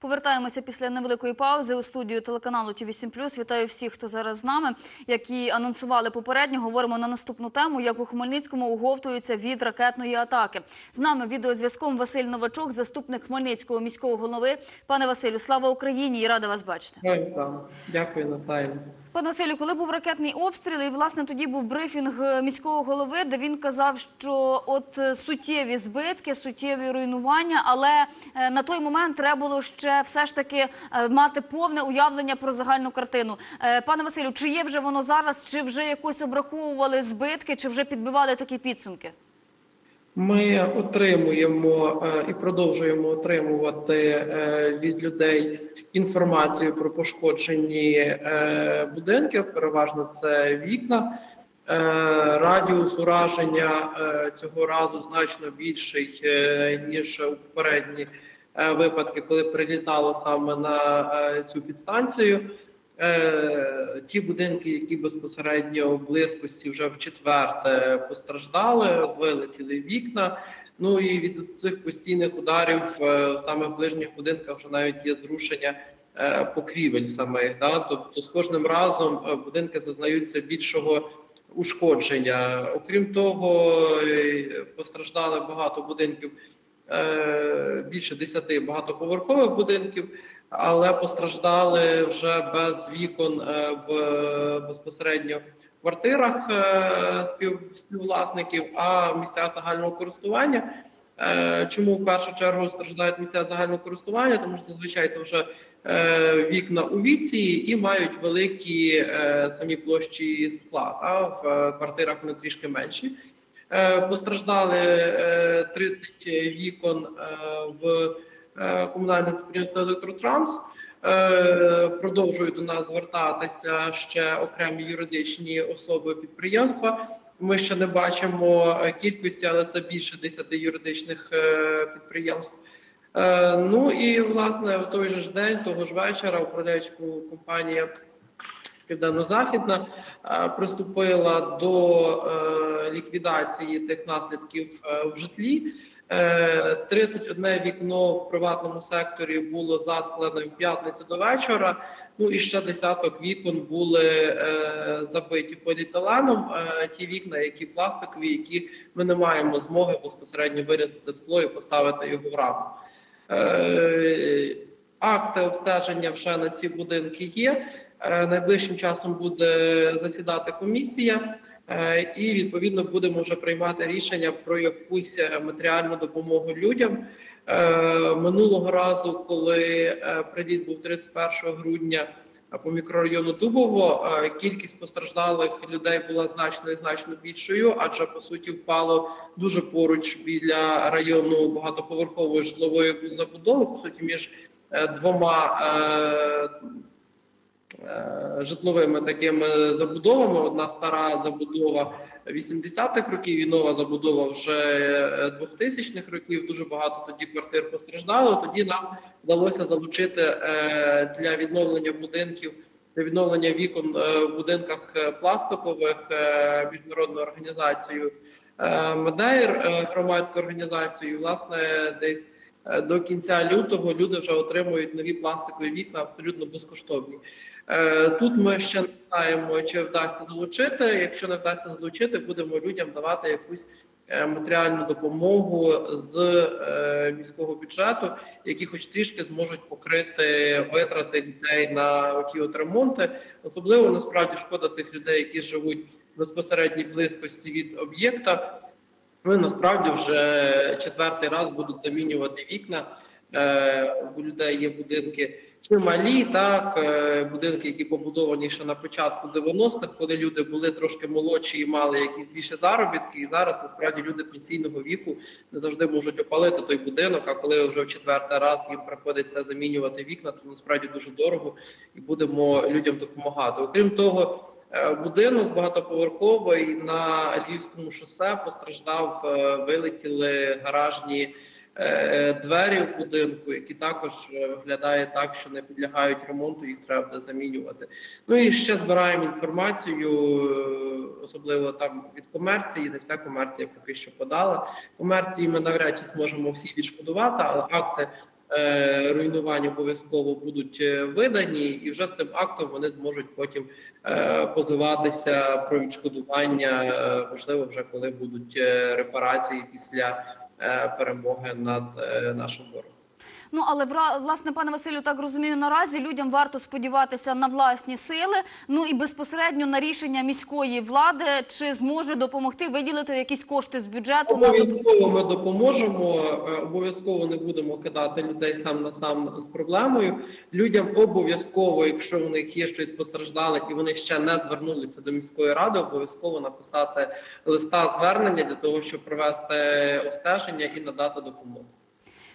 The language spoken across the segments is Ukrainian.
Повертаємося після невеликої паузи у студію телеканалу Ті 8 Вітаю всіх, хто зараз з нами. Які анонсували попередньо. Говоримо на наступну тему, як у Хмельницькому уговтуються від ракетної атаки. З нами відеозв'язком Василь Новачок, заступник Хмельницького міського голови. Пане Василю, слава Україні! І рада вас бачити. Дякую. Дякую навзаєм. Пане Василю, коли був ракетний обстріл, і власне тоді був брифінг е, міського голови, де він казав, що от е, суттєві збитки, суттєві руйнування, але е, на той момент треба було ще все ж таки мати повне уявлення про загальну картину. Пане Василю, чи є вже воно зараз, чи вже якось обраховували збитки, чи вже підбивали такі підсумки? Ми отримуємо е, і продовжуємо отримувати е, від людей інформацію про пошкоджені е, будинки. Переважно це вікна. Радіус ураження цього разу значно більший ніж у попередні випадки, коли прилітало саме на цю підстанцію. Е, Ті будинки, які безпосередньо в близькості вже в четверте постраждали, вилетіли вікна. Ну і від цих постійних ударів е, в ближніх будинках вже навіть є зрушення е, покрівель самих. Да? Тобто з кожним разом будинки зазнаються більшого ушкодження. Окрім того, постраждали багато будинків, більше 10 багатоповерхових будинків але постраждали вже без вікон е, в безпосередньо квартирах е, спів, співвласників, а в місцях загального користування. Е, Чому в першу чергу страждають місця загального користування? Тому що зазвичай це вже е, вікна у віці і мають великі е, самі площі скла. А в е, квартирах вони трішки менші. Е, Постраждали е, 30 вікон е, в е, комунальне підприємство Електротранс. Е, Продовжують до нас звертатися ще окремі юридичні особи підприємства. Ми ще не бачимо е, кількості, але це більше 10 юридичних е, підприємств. Е, Ну і власне в той же ж день, того ж вечора, управляюча компанія Південно-Західна е, приступила до е, ліквідації тих наслідків е, в житлі. Е, 31 вікно в приватному секторі було засклене в п'ятницю до вечора. Ну і ще десяток вікон були е, забиті поліетиленом. Е, ті вікна, які пластикові, які ми не маємо змоги безпосередньо вирізати скло і поставити його в раму. Е, акти обстеження вже на ці будинки є. Е, Найближчим часом буде засідати комісія, е, і відповідно будемо вже приймати рішення про якусь е, матеріальну допомогу людям. Е, Минулого разу, коли е, приліт був 31 грудня е, по мікрорайону Дубово, е, кількість постраждалих людей була значно і значно більшою, адже по суті впало дуже поруч біля району багатоповерхової житлової забудови, по суті, між е, двома. Е, е, житловими такими забудовами. Одна стара забудова 80-х років і нова забудова вже е, 2000-х років. Дуже багато тоді квартир постраждало. Тоді нам вдалося залучити е, для відновлення будинків. Для відновлення вікон е, в будинках е, пластикових е, е, Медейр, е, громадську організацію. Власне, десь е, до кінця лютого люди вже отримують нові пластикові вікна абсолютно безкоштовні. Е, Тут ми ще не знаємо, чи вдасться залучити. Якщо не вдасться залучити, будемо людям давати якусь е, матеріальну допомогу з е, міського бюджету, які хоч трішки зможуть покрити витрати людей на ті от ремонти. Особливо насправді шкода тих людей, які живуть в безпосередній близькості від об'єкта. Ми насправді вже четвертий раз будуть замінювати вікна. Е, У людей є будинки чималі, так е, будинки, які побудовані ще на початку 90-х, коли люди були трошки молодші і мали якісь більше заробітки. І зараз насправді люди пенсійного віку не завжди можуть опалити той будинок. А коли вже в четвертий раз їм приходиться замінювати вікна, то насправді дуже дорого і будемо людям допомагати. Окрім того. Е, Будинок багатоповерховий на Львівському шосе постраждав, е, вилетіли гаражні е, двері в будинку, які також виглядає так, що не підлягають ремонту, їх треба буде замінювати. Ну і ще збираємо інформацію, особливо там від комерції. Не вся комерція поки що подала. Комерції ми навряд чи зможемо всі відшкодувати, але акти руйнувань обов'язково будуть е, видані, і вже з цим актом вони зможуть потім е, позиватися про відшкодування, е, можливо, вже коли будуть е, репарації після е, перемоги над е, нашим ворогом. Ну але власне, пане Василю, так розумію, наразі людям варто сподіватися на власні сили. Ну і безпосередньо на рішення міської влади, чи зможе допомогти виділити якісь кошти з бюджету Обов'язково ми допоможемо. е, Обов'язково не будемо кидати людей сам на сам з проблемою. Людям обов'язково, якщо в них є щось постраждале і вони ще не звернулися до міської ради, обов'язково написати листа звернення для того, щоб провести обстеження і надати допомогу.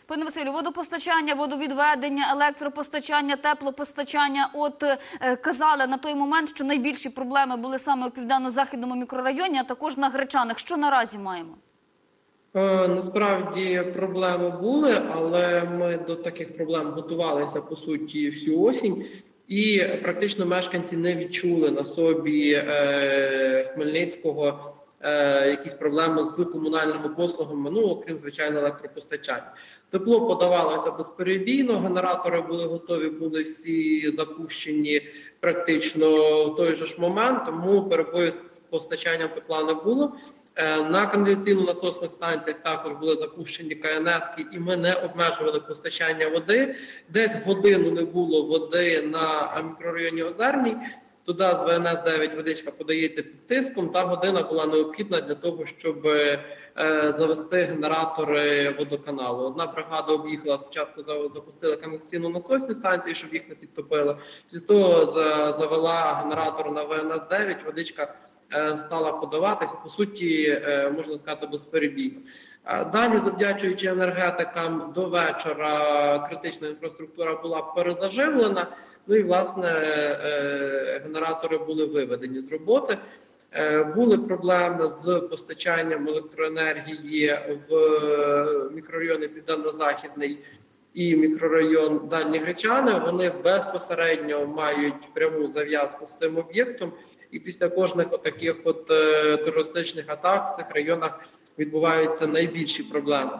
Пане Василю, водопостачання, водовідведення, електропостачання, теплопостачання. От е, казали на той момент, що найбільші проблеми були саме у південно-західному мікрорайоні, а також на Гречанах. Що наразі маємо? Е, Насправді проблеми були, але ми до таких проблем готувалися по суті всю осінь, і практично мешканці не відчули на собі е, Хмельницького е, якісь проблеми з комунальними послугами, ну окрім звичайно електропостачання. Тепло подавалося безперебійно. Генератори були готові, були всі запущені практично в той же ж момент, тому перебою з постачанням тепла не було. Е, На конденсаційно-насосних станціях також були запущені КНС, і ми не обмежували постачання води. Десь годину не було води на мікрорайоні Озерній. Туди з ВНС 9 водичка подається під тиском. Та година була необхідна для того, щоб е, завести генератори водоканалу. Одна бригада об'їхала спочатку, за- запустила каналізаційно-насосні станції, щоб їх не підтопило. Після того завела генератор на ВНС 9 водичка е, стала подаватися. По суті, е, можна сказати, безперебійно. Далі, завдячуючи енергетикам, до вечора критична інфраструктура була перезаживлена. Ну і власне е, генератори були виведені з роботи. Е, Були проблеми з постачанням електроенергії в мікрорайони Південно-Західний і мікрорайон Дальні Гречани. Вони безпосередньо мають пряму зав'язку з цим об'єктом. І після кожних таких от е, терористичних атак в цих районах відбуваються найбільші проблеми.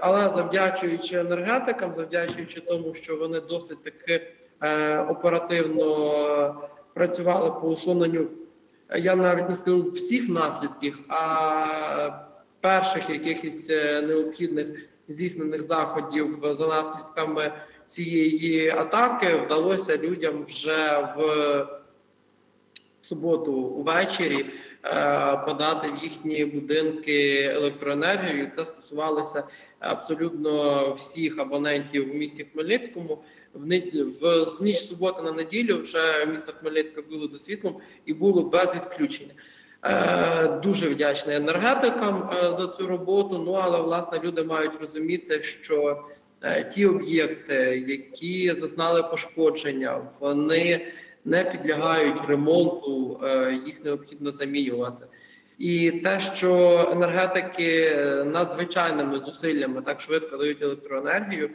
Але завдячуючи енергетикам, завдячуючи тому, що вони досить таки оперативно працювали по усуненню, е, я навіть не скажу всіх наслідків, а перших якихось е, необхідних здійснених заходів за наслідками цієї атаки вдалося людям вже в суботу увечері е, подати в їхні будинки електроенергію. Це стосувалося абсолютно всіх абонентів в місті Хмельницькому. В ніч суботи на неділю вже місто Хмельницьке було за світлом і було без відключення. Е, Дуже вдячний енергетикам е, за цю роботу. Ну але власне люди мають розуміти, що е, ті об'єкти, які зазнали пошкодження, вони не підлягають ремонту, їх необхідно замінювати. І те, що енергетики надзвичайними зусиллями так швидко дають електроенергію,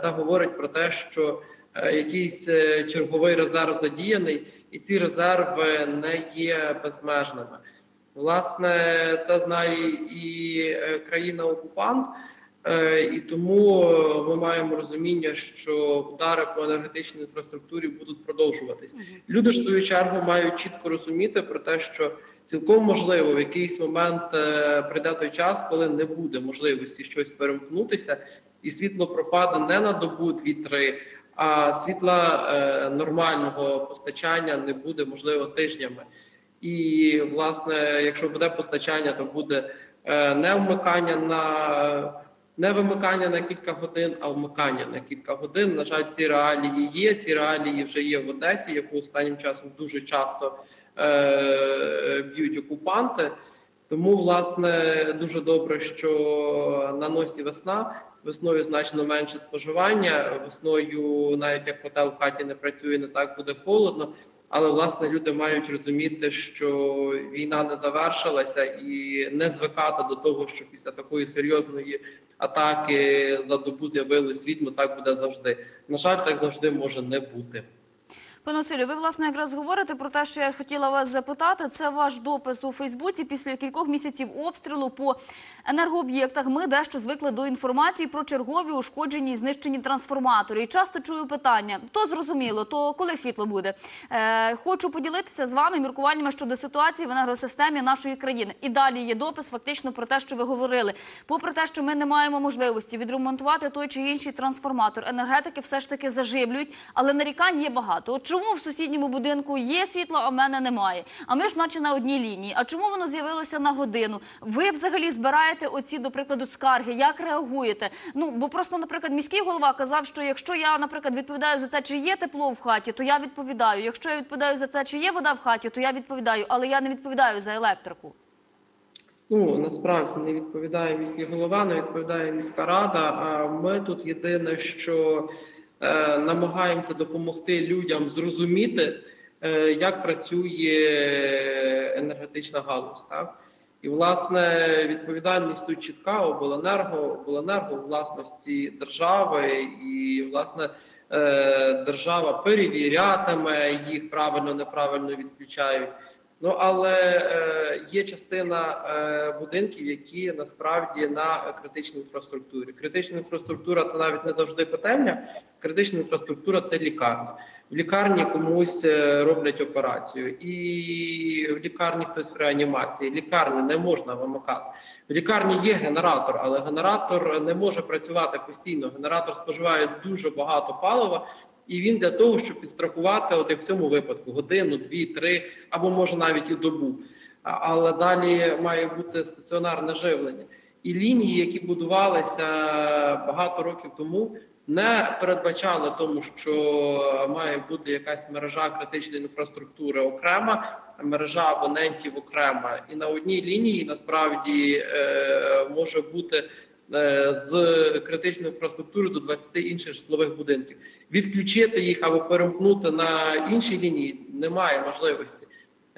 це говорить про те, що е, якийсь е, черговий резерв задіяний, і ці резерви не є безмежними. Власне, це знає і е, країна-окупант. Е, І тому е, ми маємо розуміння, що удари по енергетичній інфраструктурі будуть продовжуватись. Люди ж в свою чергу мають чітко розуміти про те, що цілком можливо в якийсь момент е, прийде той час, коли не буде можливості щось перемкнутися, і світло пропаде не на добу, дві-три, а світла е, нормального постачання не буде можливо тижнями. І власне, якщо буде постачання, то буде е, не вмикання на не вимикання на кілька годин, а вмикання на кілька годин. На жаль, ці реалії є. Ці реалії вже є в Одесі, яку останнім часом дуже часто е, б'ють окупанти. Тому, власне, дуже добре, що на носі весна. Весною значно менше споживання. Весною, навіть як котел в хаті не працює, не так буде холодно. Але власне люди мають розуміти, що війна не завершилася, і не звикати до того, що після такої серйозної атаки за добу з'явилось світло. Так буде завжди. На жаль, так завжди може не бути. Пане Василю, ви власне якраз говорите про те, що я хотіла вас запитати. Це ваш допис у Фейсбуці після кількох місяців обстрілу по енергооб'єктах. Ми дещо звикли до інформації про чергові ушкоджені і знищені трансформатори. І часто чую питання: то зрозуміло, то коли світло буде? Е, хочу поділитися з вами міркуваннями щодо ситуації в енергосистемі нашої країни. І далі є допис фактично про те, що ви говорили. Попри те, що ми не маємо можливості відремонтувати той чи інший трансформатор, енергетики все ж таки заживлюють, але нарікань є багато. От чому в сусідньому будинку є світло, а в мене немає? А ми ж наче на одній лінії. А чому воно з'явилося на годину? Ви взагалі збираєте оці, до прикладу, скарги? Як реагуєте? Ну бо просто, наприклад, міський голова казав, що якщо я, наприклад, відповідаю за те, чи є тепло в хаті, то я відповідаю. Якщо я відповідаю за те, чи є вода в хаті, то я відповідаю, але я не відповідаю за електрику. Ну насправді не відповідає міський голова, не відповідає міська рада. А ми тут єдине, що намагаємося допомогти людям зрозуміти, е, як працює енергетична галузь. Так? І власне відповідальність тут чітка обленерго, обленерго власності держави, і власне е, держава перевірятиме їх правильно, неправильно відключають. Ну але е, є частина е, будинків, які насправді на критичній інфраструктурі. Критична інфраструктура це навіть не завжди котельня. Критична інфраструктура це лікарня. В лікарні комусь е, роблять операцію, і в лікарні хтось в реанімації. Лікарню не можна вимикати. В лікарні є генератор, але генератор не може працювати постійно. Генератор споживає дуже багато палива. І він для того, щоб підстрахувати, от як в цьому випадку, годину, дві, три, або може навіть і добу. Але далі має бути стаціонарне живлення. І лінії, які будувалися багато років тому, не передбачали тому, що має бути якась мережа критичної інфраструктури окрема, мережа абонентів окрема. І на одній лінії насправді е, може бути з критичної інфраструктури до 20 інших житлових будинків. Відключити їх або перемкнути на інші лінії немає можливості.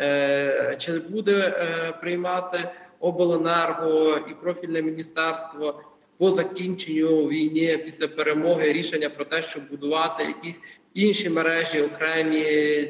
Е, Чи буде е, приймати обленерго і профільне міністерство по закінченню війни після перемоги рішення про те, щоб будувати якісь інші мережі окремі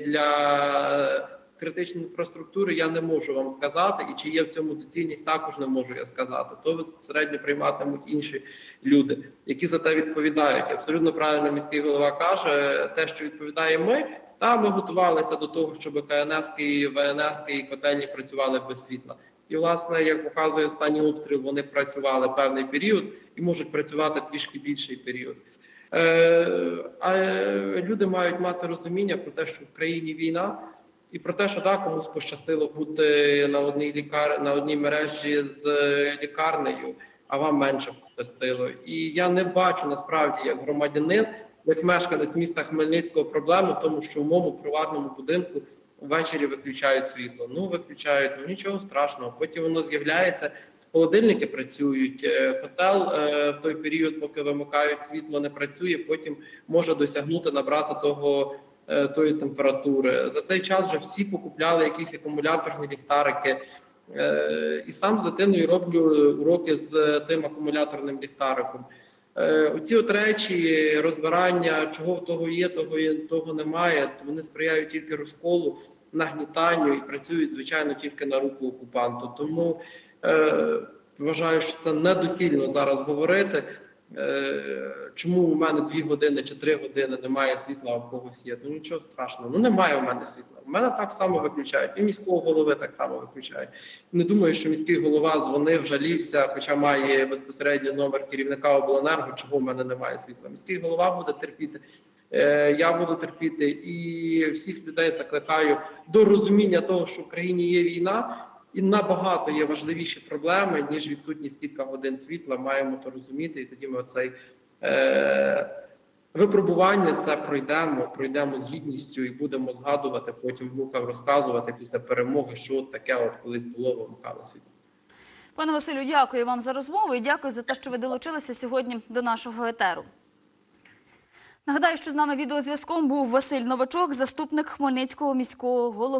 для критичної інфраструктури, я не можу вам сказати, і чи є в цьому доцільність, також не можу я сказати. То безпосередньо прийматимуть інші люди, які за те відповідають. Абсолютно правильно міський голова каже, те, що відповідає ми. Та ми готувалися до того, щоб КНС і ВНС і котельні працювали без світла. І, власне, як показує останній обстріл, вони працювали певний період і можуть працювати трішки більший період. Е, а люди мають мати розуміння про те, що в країні війна, і про те, що так комусь пощастило бути на одній лікар... на одній мережі з лікарнею, а вам менше пощастило. І я не бачу насправді як громадянин, як мешканець міста Хмельницького проблему, тому що в моєму приватному будинку ввечері виключають світло. Ну виключають, ну нічого страшного. Потім воно з'являється. Холодильники працюють, е, котел е, в той період, поки вимикають світло, не працює. Потім може досягнути набрати того е, тої температури. За цей час вже всі покупляли якісь акумуляторні ліхтарики. Е, І сам з дитиною роблю уроки з тим акумуляторним ліхтариком. Е, Оці от речі, розбирання, чого того є, того є, того немає. Вони сприяють тільки розколу, нагнітанню і працюють звичайно тільки на руку окупанту. Тому е, вважаю, що це недоцільно зараз говорити. Е, чому у мене дві години чи три години немає світла, а в когось є? Ну нічого страшного. Ну немає у мене світла. У мене так само виключають. І міського голови так само виключають. Не думаю, що міський голова дзвонив, жалівся, хоча має безпосередньо номер керівника обленерго, чого в мене немає світла. Міський голова буде терпіти. е, Я буду терпіти і всіх людей закликаю до розуміння того, що в країні є війна, і набагато є важливіші проблеми ніж відсутність кілька годин світла. Маємо то розуміти, і тоді ми оцей е, випробування це пройдемо, пройдемо з гідністю і будемо згадувати потім внукам розказувати після перемоги, що от таке от колись було вимикало світло. Пане Василю, дякую вам за розмову і дякую за те, що ви долучилися сьогодні до нашого етеру. Нагадаю, що з нами відеозв'язком був Василь Новачок, заступник Хмельницького міського голови.